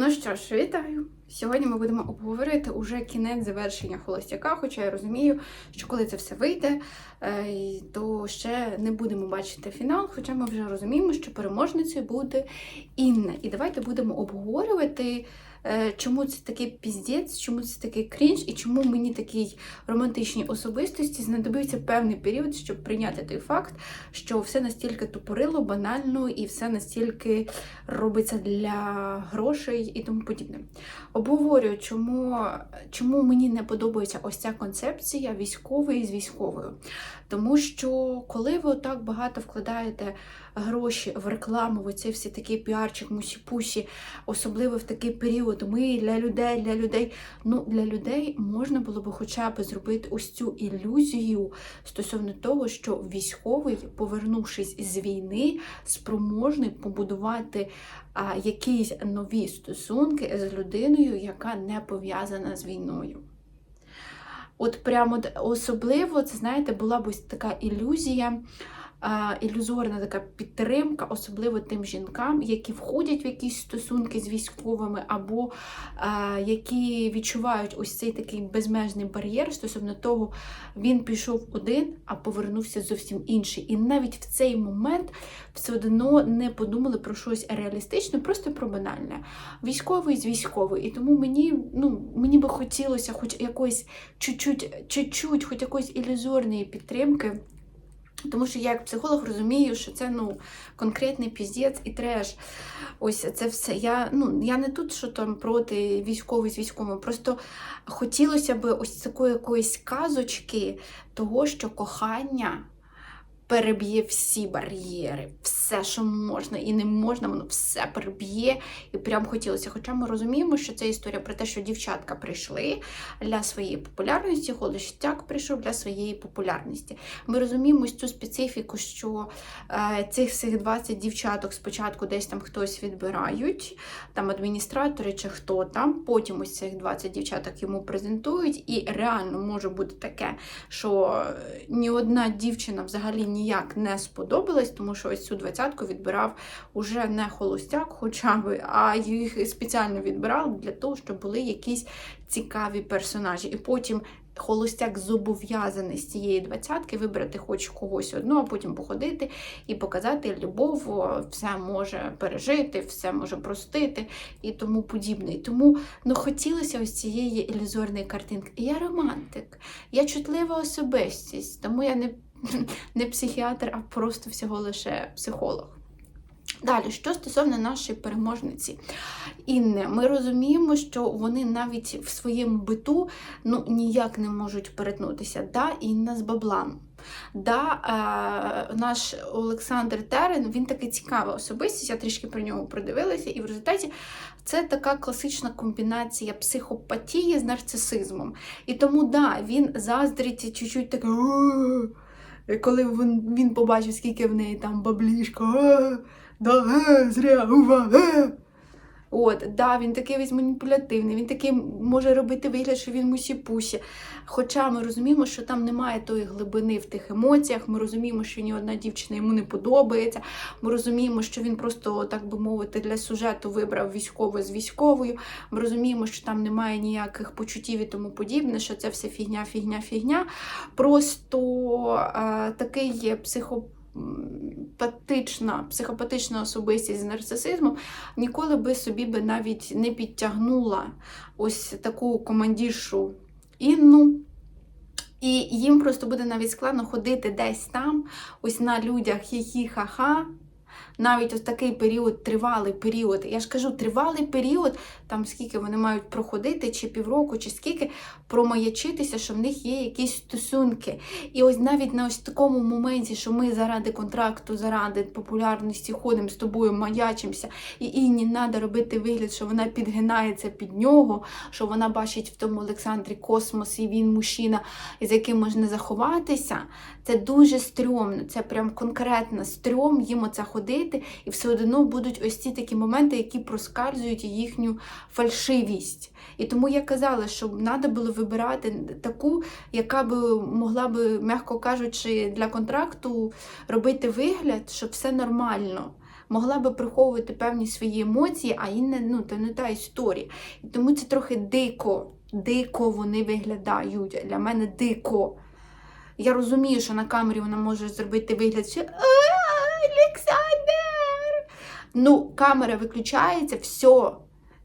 Ну що ж, вітаю! Сьогодні ми будемо обговорити уже кінець завершення холостяка, хоча я розумію, що коли це все вийде, е, то ще не будемо бачити фінал, хоча ми вже розуміємо, що переможницею буде Інна. І давайте будемо обговорювати, чому це такий піздець, чому це такий крінж, і чому мені такій романтичній особистості знадобився певний період, щоб прийняти той факт, що все настільки тупорило, банально і все настільки робиться для грошей і тому подібне. Обговорюю, чому, чому мені не подобається ось ця концепція військової з військовою. Тому що коли ви так багато вкладаєте гроші в рекламу, в оцей всі такий піарчик, мусі-пусі, особливо в такий період, ми для людей, для людей. Ну, для людей можна було би хоча б зробити ось цю ілюзію стосовно того, що військовий, повернувшись з війни, спроможний побудувати а, якісь нові стосунки з людиною, яка не пов'язана з війною. От прямо особливо, це знаєте, була б ось така ілюзія, ілюзорна така підтримка, особливо тим жінкам, які входять в якісь стосунки з військовими, або а, які відчувають ось цей такий безмежний бар'єр стосовно того, він пішов один, а повернувся зовсім інший. І навіть в цей момент все одно не подумали про щось реалістичне, просто про банальне. Військовий з військовий. І тому мені, ну, мені би хотілося хоч якоїсь чуть-чуть, чуть-чуть, хоч якоїсь ілюзорної підтримки. Тому що я як психолог розумію, що це ну, конкретний піздець і треш. Ось це все. Я ну, я не тут, що там проти військових з військовим. Просто хотілося б ось такої якоїсь казочки того, що кохання переб'є всі бар'єри, все, що можна і не можна, воно все переб'є. І прям хотілося. Хоча ми розуміємо, що це історія про те, що дівчатка прийшли для своєї популярності, холостяк прийшов для своєї популярності. Ми розуміємо цю специфіку, що е, цих всіх 20 дівчаток спочатку десь там хтось відбирають, там адміністратори чи хто там, потім ось цих 20 дівчаток йому презентують, і реально може бути таке, що ні одна дівчина взагалі ніяк не сподобалась, тому що ось цю двадцятку відбирав уже не холостяк, хоча б, а їх спеціально відбирали для того, щоб були якісь цікаві персонажі. І потім холостяк зобов'язаний з цієї двадцятки вибрати хоч когось одного, а потім походити і показати любов, все може пережити, все може простити і тому подібне. І тому ну, хотілося ось цієї ілюзорної картинки. Я романтик, я чутлива особистість, тому я не не психіатр, а просто всього лише психолог. Далі, що стосовно нашої переможниці Інни, ми розуміємо, що вони навіть в своєму биту ну, ніяк не можуть перетнутися. Да, Інна з баблом. Да, е, Наш Олександр Терен, він такий цікава особистість, я трішки про нього продивилася, і в результаті це така класична комбінація психопатії з нарцисизмом. І тому, да, він заздрить чуть-чуть так. Коли він він побачив, скільки в неї там баблішка, а, да, е, зря, ува, е. От, да, він такий весь маніпулятивний, він такий може робити вигляд, що він мусі-пусі. Хоча ми розуміємо, що там немає тої глибини в тих емоціях, ми розуміємо, що ні одна дівчина йому не подобається. Ми розуміємо, що він просто, так би мовити, для сюжету вибрав військове з військовою. Ми розуміємо, що там немає ніяких почуттів і тому подібне, що це все фігня, фігня, фігня. Просто а, такий є психо патична, психопатична особистість з нарцисизмом ніколи би собі би навіть не підтягнула ось таку командіршу Інну. І їм просто буде навіть складно ходити десь там, ось на людях хі-хі-ха-ха, навіть ось такий період, тривалий період. Я ж кажу, тривалий період, там скільки вони мають проходити, чи півроку, чи скільки промаячитися, що в них є якісь стосунки. І ось навіть на ось такому моменті, що ми заради контракту, заради популярності ходимо з тобою, маячимося, і Інні треба робити вигляд, що вона підгинається під нього, що вона бачить в тому Олександрі космос, і він мужчина, з яким можна заховатися. Це дуже стрьомно, це прям конкретно стрьом їм оце ходити, і все одно будуть ось ці такі моменти, які проскальзують їхню фальшивість. І тому я казала, що треба було вибирати таку, яка би могла би, м'яко кажучи, для контракту робити вигляд, що все нормально. могла би приховувати певні свої емоції, а Інна, ну, то не та історія. І тому це трохи дико, дико вони виглядають. Для мене дико. Я розумію, що на камері вона може зробити вигляд, що «А, Олександр! Ну, камера виключається, все.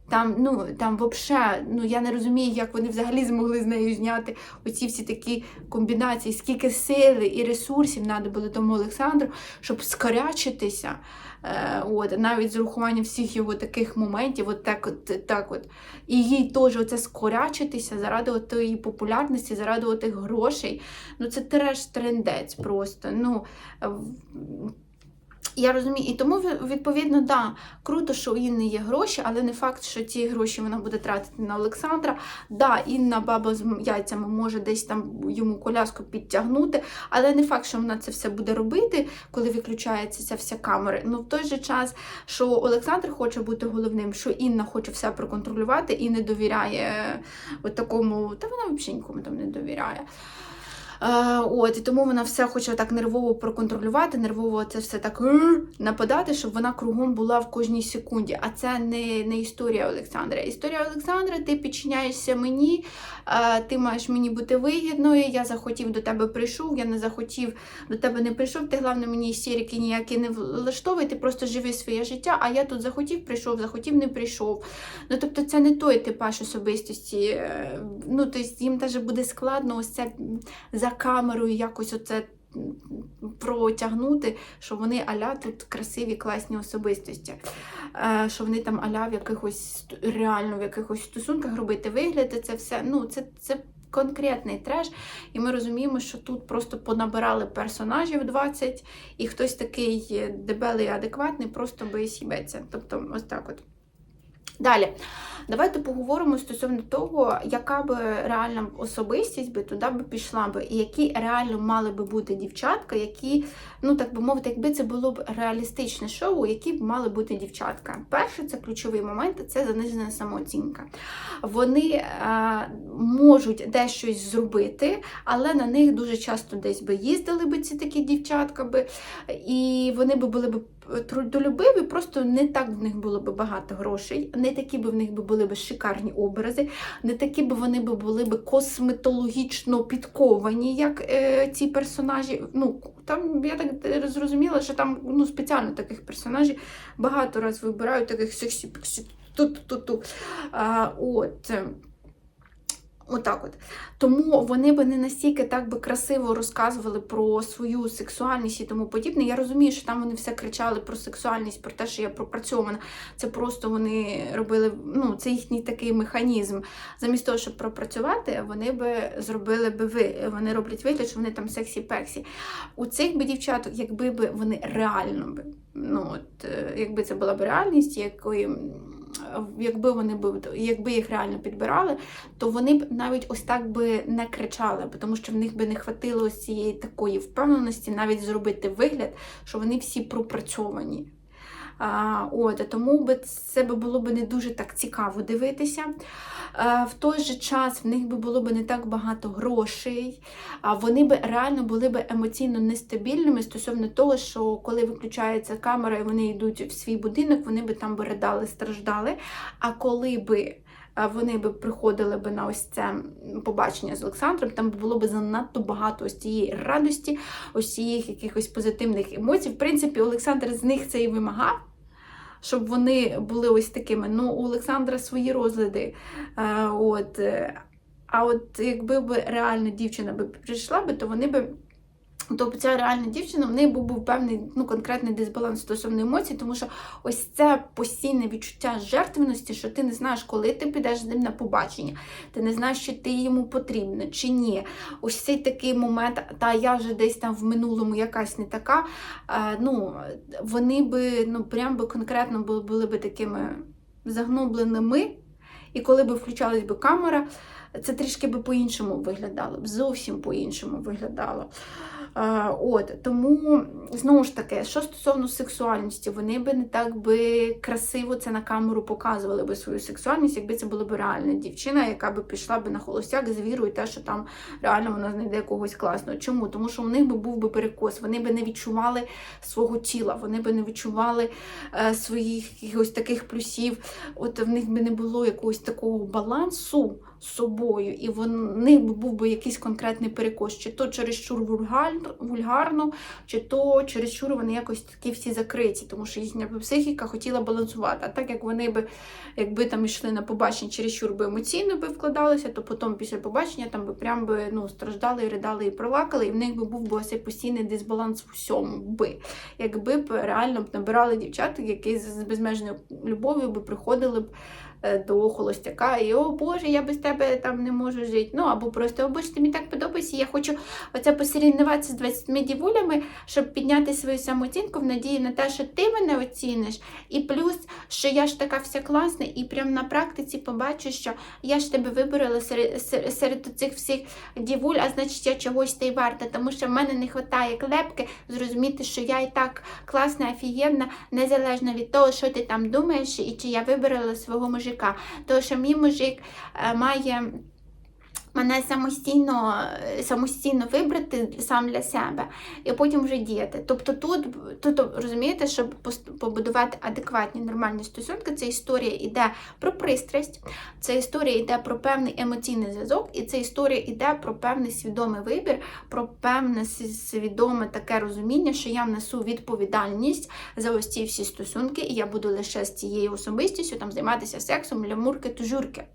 Там, ну, там вообще, ну я не розумію, як вони взагалі змогли з нею зняти оці всі такі комбінації, скільки сили і ресурсів треба було тому Олександру, щоб скорячитися. Е, от, навіть з урахуванням всіх його таких моментів, от так от, так от. І їй теж оце скорячитися заради тої популярності, заради тих грошей. Ну це треш трендець просто. Ну, я розумію, і тому відповідно, да, круто, що у Інни є гроші, але не факт, що ці гроші вона буде тратити на Олександра. Да, Інна баба з яйцями може десь там йому коляску підтягнути, але не факт, що вона це все буде робити, коли виключається ця вся камера. Ну в той же час, що Олександр хоче бути головним, що Інна хоче все проконтролювати і не довіряє от такому, та вона взагалі нікому там не довіряє. От, і тому вона все хоче так нервово проконтролювати, нервово це все так нападати, щоб вона кругом була в кожній секунді. А це не, не історія Олександра. Історія Олександра, ти підчиняєшся мені, ти маєш мені бути вигідною. Я захотів до тебе прийшов, я не захотів до тебе не прийшов. Ти головне мені істерики ніякі не влаштовуй, ти просто живи своє життя, а я тут захотів, прийшов, захотів, не прийшов. Ну тобто це не той типаж особистості. е, Ну, тобто їм теж буде складно ось це за камерою якось оце протягнути, що вони аля тут красиві, класні особистості. Е, Що вони там аля в якихось реально в якихось стосунках робити вигляди, це все. Ну, це, це конкретний треш. І ми розуміємо, що тут просто понабирали персонажів 20, і хтось такий дебелий, адекватний, просто боїсібеться. Тобто, ось так от. Далі, давайте поговоримо стосовно того, яка би реальна особистість би туди би пішла би, і які реально мали би бути дівчатка, які, ну так би мовити, якби це було б реалістичне шоу, які б мали бути дівчатка. Перше, це ключовий момент, це занижена самооцінка. Вони е, можуть дещось зробити, але на них дуже часто десь би їздили би ці такі дівчатка би, і вони би були б трудолюбиві, просто не так в них було б багато грошей, не такі б в них були б шикарні образи, не такі б вони б були б косметологічно підковані, як е, ці персонажі. Ну, там я так зрозуміла, що там ну, спеціально таких персонажів багато раз вибирають таких сексі пексі тут тут тут а, От. Отак от. Тому вони би не настільки так би красиво розказували про свою сексуальність і тому подібне. Я розумію, що там вони все кричали про сексуальність, про те, що я пропрацьована. Це просто вони робили, ну, це їхній такий механізм. Замість того, щоб пропрацювати, вони би зробили би ви. Вони роблять вигляд, що вони там сексі-пексі. У цих би дівчаток, якби би вони реально би, ну от, е, якби це була б реальність, якої. Якби вони б, якби їх реально підбирали, то вони б навіть ось так би не кричали, тому що в них би не хватило цієї такої впевненості навіть зробити вигляд, що вони всі пропрацьовані. А, от, тому би це було б не дуже так цікаво дивитися. А, в той же час в них би було б не так багато грошей, а вони б реально були б емоційно нестабільними стосовно того, що коли виключається камера і вони йдуть в свій будинок, вони би там би ридали, страждали. А коли би вони би приходили би на ось це побачення з Олександром, там було б занадто багато ось цієї радості, ось цієї якихось позитивних емоцій. В принципі, Олександр з них це і вимагав. Щоб вони були ось такими. Ну, у Олександра свої розгляди. Е, от, е, а от якби б реально дівчина би прийшла то вони би. Тобто ця реальна дівчина, в неї був, був певний ну, конкретний дисбаланс стосовно емоцій, тому що ось це постійне відчуття жертвеності, що ти не знаєш, коли ти підеш з ним на побачення, ти не знаєш, що ти йому потрібна чи ні. Ось цей такий момент, та я вже десь там в минулому якась не така. е, ну, вони би ну, прям би конкретно були, були би такими загнобленими. І коли б включалась би камера, це трішки би по-іншому виглядало, зовсім по-іншому виглядало. От тому знову ж таки, що стосовно сексуальності, вони би не так би красиво це на камеру показували би свою сексуальність, якби це була б реальна дівчина, яка би пішла би на холостяк з вірою, те, що там реально вона знайде когось класного. Чому? Тому що у них би був би перекос, вони би не відчували свого тіла, вони би не відчували е, своїх якихось таких плюсів. От в них би не було якогось такого балансу собою, і в них був би якийсь конкретний перекос, чи то чересчур вульгар- вульгарно, чи то чересчур вони якось такі всі закриті, тому що їхня психіка хотіла балансувати. А так як вони би, якби там йшли на побачення, чересчур би емоційно би вкладалися, то потім після побачення там би прям би ну, страждали, ридали і плакали, і в них би був би ось постійний дисбаланс в всьому би. Якби б реально б набирали дівчат, які з безмежною любов'ю би приходили б до холостяка, і о Боже, я без тебе там не можу жити. Ну або просто о Боже, ти мені так подобається. Я хочу оце посорівнуватися з 20 дівулями, щоб підняти свою самооцінку в надії на те, що ти мене оціниш, і плюс, що я ж така вся класна, і прям на практиці побачу, що я ж тебе виборола серед, серед, цих всіх дівуль, а значить я чогось та й варта, тому що в мене не вистачає клепки зрозуміти, що я і так класна, офігенна, незалежно від того, що ти там думаєш, і чи я вибрала свого мужика. Тому що мій мужик е, має. Мене самостійно, самостійно вибрати сам для себе і потім вже діяти. Тобто тут, тут розумієте, щоб побудувати адекватні нормальні стосунки, це історія йде про пристрасть, це історія йде про певний емоційний зв'язок, і це історія йде про певний свідомий вибір, про певне свідоме таке розуміння, що я несу відповідальність за ось ці всі стосунки, і я буду лише з цією особистістю там займатися сексом для мурки тужурки.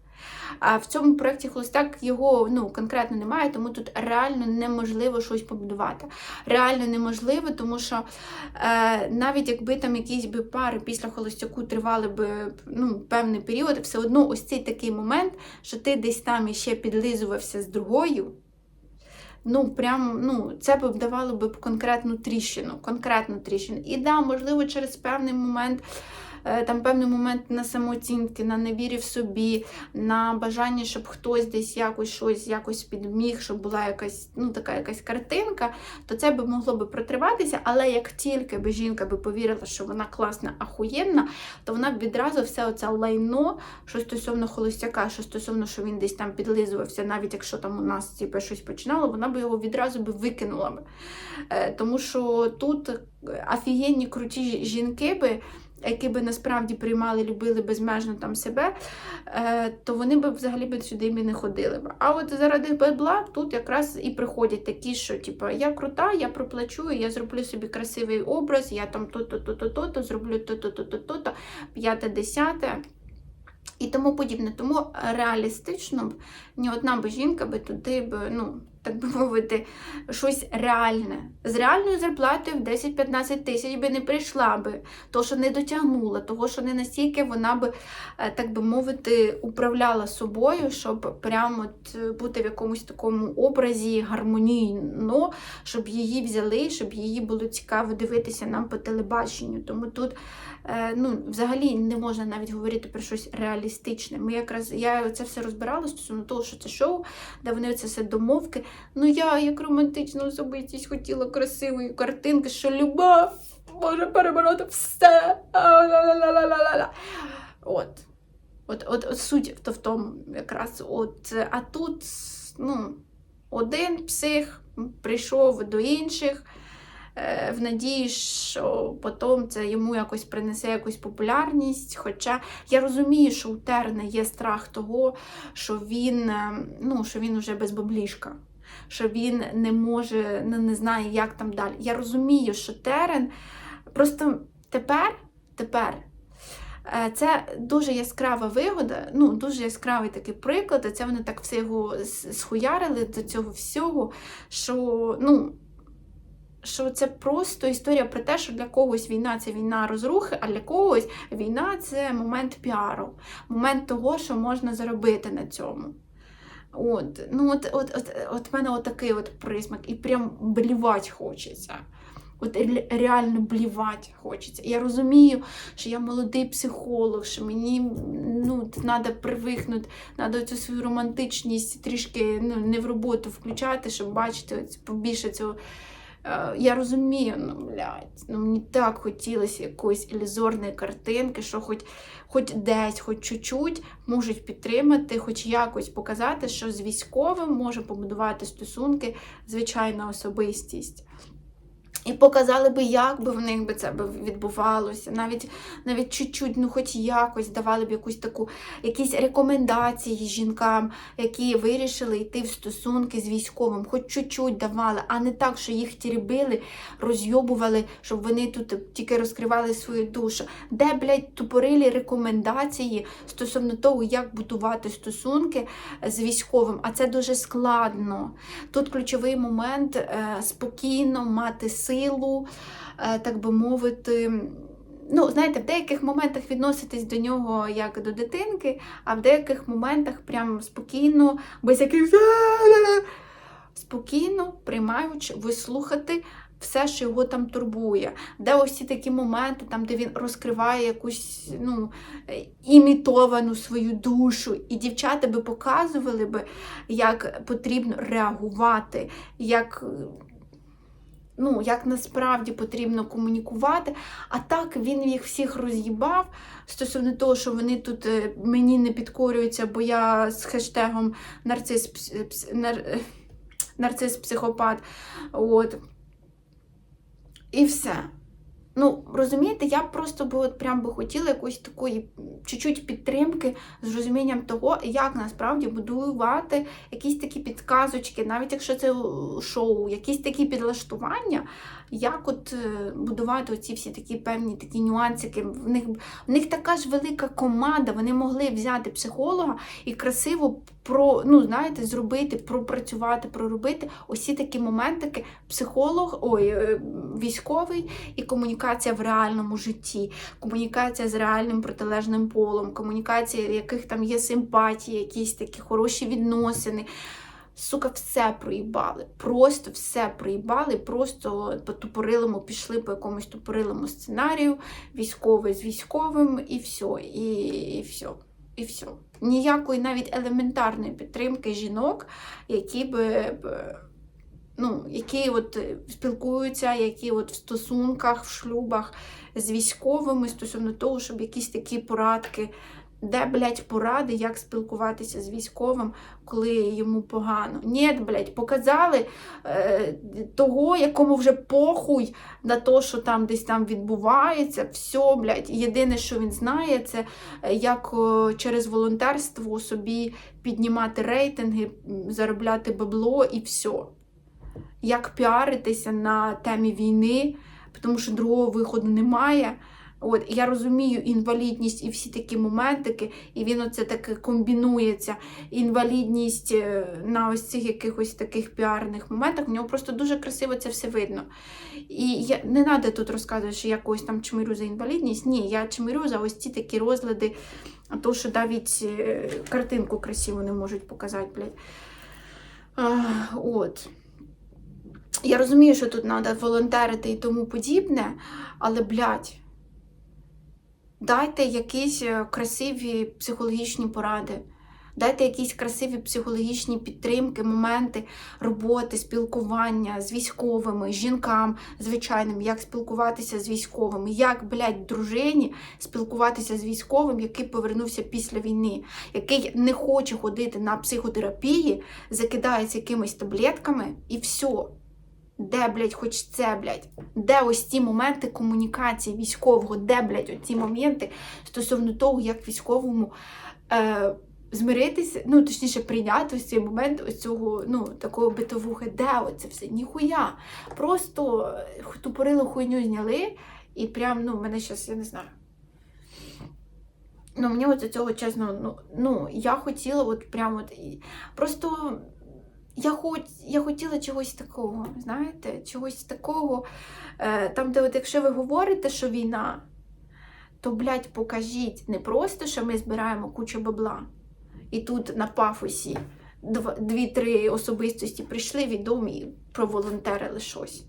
А в цьому проєкті Холостяк його ну, конкретно немає, тому тут реально неможливо щось побудувати. Реально неможливо, тому що е, навіть якби там якісь би пари після холостяку тривали би ну, певний період, все одно ось цей такий момент, що ти десь там іще підлизувався з другою. Ну, прям, ну, це б давало б конкретну тріщину, конкретну тріщину. І да, можливо, через певний момент там певний момент на самооцінки, на невірі в собі, на бажання, щоб хтось десь якось щось якось підміг, щоб була якась ну, така якась картинка, то це би могло би протриватися. Але як тільки би жінка би повірила, що вона класна, ахуєнна, то вона б відразу все оце лайно, що стосовно холостяка, що стосовно, що він десь там підлизувався, навіть якщо там у нас типу, щось починало, вона б його відразу би викинула. б. Е, Тому що тут офігенні круті жінки би які би насправді приймали, любили безмежно там себе, е, то вони б взагалі б сюди б не ходили б. А от заради бабла тут якраз і приходять такі, що типу, я крута, я проплачу, я зроблю собі красивий образ, я там то-то, то-то, то-то, зроблю то-то, то-то, то-то, п'яте, десяте. І тому подібне. Тому реалістично ні одна б жінка би туди б, ну, так би мовити, щось реальне. З реальною зарплатою в 10-15 тисяч би не прийшла би, то що не дотягнула, того, що не настільки вона би, е, так би мовити, управляла собою, щоб прямо от е, бути в якомусь такому образі гармонійно, щоб її взяли, щоб її було цікаво дивитися нам по телебаченню. Тому тут е, ну, взагалі не можна навіть говорити про щось реалістичне. Ми якраз я це все розбирала стосовно того, що це шоу, де вони це все домовки. Ну я, як романтична особистість, хотіла красивої картинки, що любов може перебороти все. От. От, от, от суть в, в тому якраз. От, а тут ну, один псих прийшов до інших е, в надії, що потім це йому якось принесе якусь популярність. Хоча я розумію, що у Терна є страх того, що він, е, ну, що він вже без баблішка. Що він не може, не, не знає, як там далі. Я розумію, що Терен просто тепер, тепер е, це дуже яскрава вигода, ну, дуже яскравий такий приклад, і це вони так все його схуярили до цього всього, що, ну, що це просто історія про те, що для когось війна це війна розрухи, а для когось війна це момент піару, момент того, що можна заробити на цьому. От, ну от, от, от, от мене отакий от присмак, і прям блівать хочеться. От реально блівать хочеться. Я розумію, що я молодий психолог, що мені ну, треба привикнути, треба цю свою романтичність трішки ну, не в роботу включати, щоб бачити побільше цього Я розумію, ну, блядь, ну мені так хотілося якоїсь ілюзорної картинки, що хоч, хоч десь, хоч чуть-чуть можуть підтримати, хоч якось показати, що з військовим може побудувати стосунки звичайна особистість. І показали би, як би в них би це відбувалося, навіть навіть чуть-чуть, ну хоч якось давали б якусь таку, якісь рекомендації жінкам, які вирішили йти в стосунки з військовим, хоч чуть-чуть давали, а не так, що їх тірібили, розйобували, щоб вони тут тільки розкривали свою душу. Де, блядь, тупорилі рекомендації стосовно того, як будувати стосунки з військовим, а це дуже складно. Тут ключовий момент е, спокійно мати силу, е, так би мовити. Ну, знаєте, в деяких моментах відноситись до нього як до дитинки, а в деяких моментах прям спокійно, без яких спокійно приймаючи, вислухати все, що його там турбує. Де ось ці такі моменти, там, де він розкриває якусь ну, імітовану свою душу. І дівчата би показували би, як потрібно реагувати, як. Ну, як насправді потрібно комунікувати, а так він їх всіх роз'їбав стосовно того, що вони тут е, мені не підкорюються, бо я з хештегом нарцис, нар, нарцис психопат. От. І все. Ну, розумієте, я просто би от прям би хотіла якоїсь такої чуть-чуть підтримки з розумінням того, як насправді будувати якісь такі підказочки, навіть якщо це шоу, якісь такі підлаштування, як от е, будувати оці всі такі певні такі нюансики. В них, в них така ж велика команда, вони могли взяти психолога і красиво про, ну, знаєте, зробити, пропрацювати, проробити усі такі моментики, психолог, ой, е, військовий і комунікація в реальному житті, комунікація з реальним протилежним полом, комунікація, в яких там є симпатії, якісь такі хороші відносини. Сука, все проїбали. Просто все проїбали, просто по тупорилому пішли по якомусь тупорилому сценарію, військовий з військовим, і все, і, і все, і все. Ніякої навіть елементарної підтримки жінок, які би. Ну, які от спілкуються, які от в стосунках, в шлюбах з військовими стосовно того, щоб якісь такі порадки, де, блядь, поради, як спілкуватися з військовим, коли йому погано. Ні, блядь, показали е, того, якому вже похуй на те, що там десь там відбувається. Все, блядь. Єдине, що він знає, це е, як о, через волонтерство собі піднімати рейтинги, заробляти бабло і все. Як піаритися на темі війни, тому що другого виходу немає. От, я розумію інвалідність і всі такі моментики, і він оце таке комбінується. Інвалідність е, на ось цих якихось таких піарних моментах. В нього просто дуже красиво це все видно. І я, не треба тут розказувати, що я когось там чмирю за інвалідність. Ні, я чмирю за ось ці такі розлади, то, що навіть е, картинку красиву не можуть показати, блядь. От. Я розумію, що тут треба волонтерити і тому подібне, але, блядь, дайте якісь е, красиві психологічні поради, дайте якісь красиві психологічні підтримки, моменти роботи, спілкування з військовими, з жінкам звичайним, як спілкуватися з військовими, як, блядь, дружині спілкуватися з військовим, який повернувся після війни, який не хоче ходити на психотерапії, закидається якимись таблетками і все. Де, блядь, хоч це, блядь? Де ось ці моменти комунікації військового? Де, блядь, оці моменти стосовно того, як військовому е, змиритися, ну, точніше, прийняти ось цей момент ось цього, ну, такого битовухи, де оце все? Ніхуя. Просто е, тупорилу хуйню зняли, і прям, ну, мене зараз, я не знаю. Ну, мені от цього чесно, ну, ну я хотіла от прямо от, просто я, хоч, я хотіла чогось такого, знаєте, чогось такого. Е, там, де от якщо ви говорите, що війна, то, блядь, покажіть не просто, що ми збираємо кучу бабла. І тут на пафосі дв- дві-три особистості прийшли відомі і проволонтерили щось.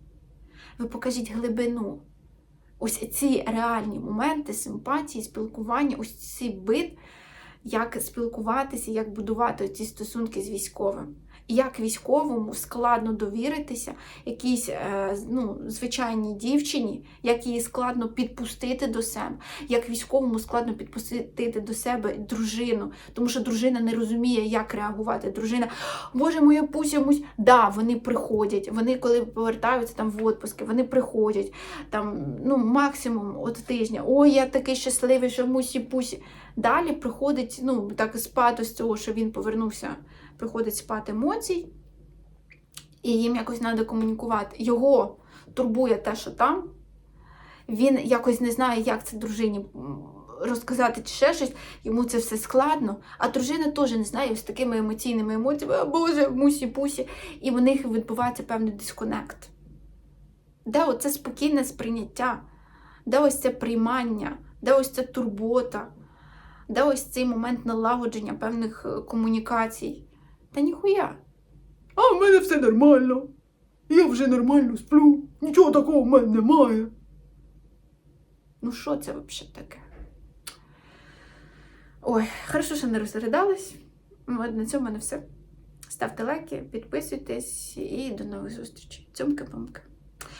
Ви покажіть глибину. Ось ці реальні моменти симпатії, спілкування, ось цей бит, як спілкуватися, як будувати ці стосунки з військовим. як військовому складно довіритися якійсь е, ну, звичайній дівчині, як її складно підпустити до себе, як військовому складно підпустити до себе дружину, тому що дружина не розуміє, як реагувати. Дружина, Боже, моя пуся, мусь. Да, вони приходять. Вони, коли повертаються там в відпуски, вони приходять там, ну, максимум от тижня. Ой, я такий щасливий, що мусі пусі. Далі приходить, ну, так спад з цього, що він повернувся, приходить спад емоцій, і їм якось треба комунікувати. Його турбує те, що там. Він якось не знає, як це дружині розказати чи ще щось, йому це все складно. А дружина теж не знає з такими емоційними емоціями, а Боже, мусі-пусі, і в них відбувається певний дисконект. Де оце спокійне сприйняття, де ось це приймання, де ось ця турбота, де ось цей момент налагодження певних е, комунікацій. Та ніхуя. А в мене все нормально. Я вже нормально сплю. Нічого такого в мене немає. Ну, що це взагалі таке? Ой, хорошо, що не розглядалась. Ну, на цьому в мене все. Ставте лайки, підписуйтесь і до нових зустрічей. Цьомки-памки.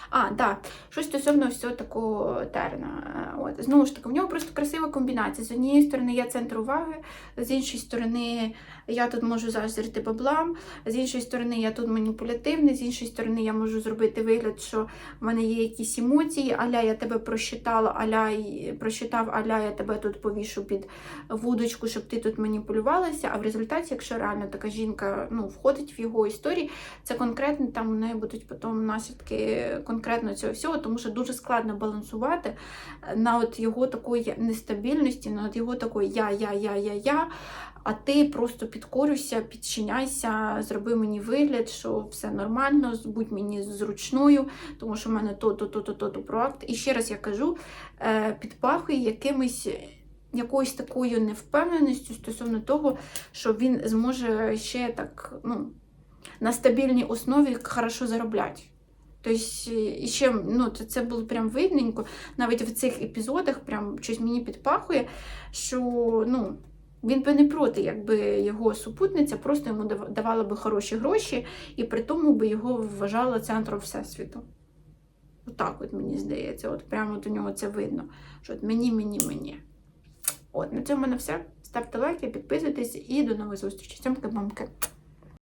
А, так, щось стосовно всього такого терна. Е, От, знову ж таки, в нього просто красива комбінація. З однієї сторони, я центр уваги, з іншої сторони, я тут можу заздрити баблам, з іншої сторони, я тут маніпулятивний, з іншої сторони, я можу зробити вигляд, що в мене є якісь емоції, аля я тебе просчитала, аля просчитав, аля я тебе тут повішу під вудочку, щоб ти тут маніпулювалася. А в результаті, якщо реально така жінка ну, входить в його історії, це конкретно там у неї будуть потім наслідки конкретно цього всього, тому що дуже складно балансувати на от його такої нестабільності, на от його такої я, я, я, я, я. А ти просто підкорюйся, підчиняйся, зроби мені вигляд, що все нормально, будь мені зручною, тому що в мене то, то, то, то, то, то проакт. І ще раз я кажу, е, підпахує якимось якоюсь такою невпевненістю стосовно того, що він зможе ще так, ну, на стабільній основі хорошо заробляти. Тобто, і ще ну, це- було прям видненько. Навіть в цих епізодах прям щось мені підпахує, що ну, він би не проти, якби його супутниця просто йому давала би хороші гроші, і при тому би його вважала центром Всесвіту. Отак от мені здається, от прямо от у нього це видно. Що от мені, мені, мені. От, на цьому мене все. Ставте лайки, підписуйтесь і до нових зустрічей. Цьомки-бамки.